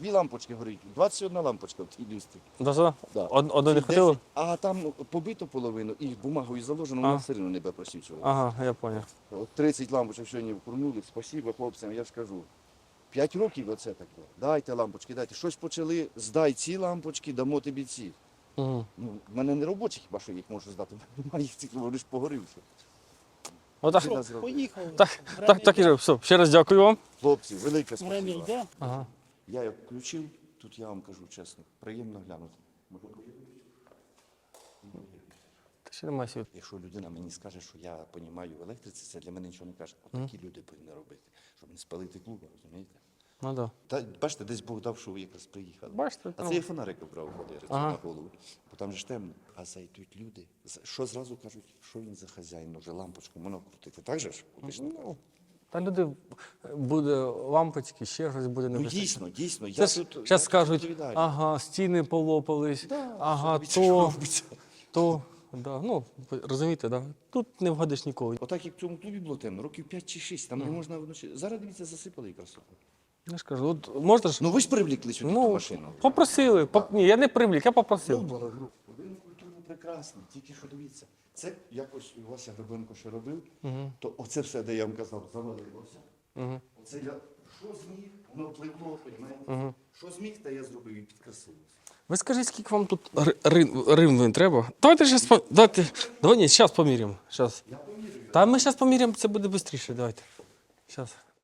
дві лампочки горить, 21 лампочка в тій люстрі. Да, да. Да. Од, одної не? 10, А там побито половину і бумагою заложено, А. воно все одно небе просвічувало. Ага, я понял. От 30 лампочок сьогодні вкурнули, спасибо хлопцям, я ж кажу. 5 років оце таке. Дайте лампочки, дайте. Щось почали, здай ці лампочки, дамо тобі ці. Угу. Ну, в мене не робочі, хіба що їх можу здати. Немає їх цих, вони ж погорівши. Отак, Що? зробили. Поїхав. так, так, так і. Все, ще раз дякую вам. Хлопці, велике Время спасибо. йде. Ага. Я як включив, тут я вам кажу чесно, приємно глянути. Ти ще немає світу. Якщо людина мені скаже, що я розумію в електриці, це для мене нічого не каже. Отакі люди повинні робити, щоб не спалити клуба, розумієте? Ну да. Та бачите, десь Бог дав, що ви якраз приїхали. Бачите, А ну. це я фонарик обрав ходити Ага. на голову. Бо там же ж темно. А зайдуть люди. Що зразу кажуть, що він за хазяїн, вже лампочку можна крутити. Так же ж? Кажете? Та люди буде лампочки, ще щось буде не Ну дійсно, дійсно. Я Це тут зараз я скажуть, ага, стіни полопались, Да, ага, що тобі то, робиться? то. Да. Ну, розумієте, да? тут не вгадиш ніколи. Отак як в цьому клубі було темно, років 5 чи 6, там не можна вночі. Зараз дивіться, засипали якраз. Я ж кажу, от можна ж. Ну ви ж привлекли сюди ту Ну, машину. попросили. Поп... Ні, я не привлік, я попросив. Прекрасний, тільки що дивіться. Це якось Вася Гребенко ще робив, то оце все, де я вам казав, завалилося. Угу. Оце я що зміг, воно пливло, розумієте? Що зміг, те я зробив і підкрасилося. Ви скажіть, скільки вам тут ри- рин, треба? Давайте зараз давайте. Давай ні, зараз поміряємо. Зараз. Я помірюю. Та ми зараз поміряємо, це буде швидше, давайте. Зараз.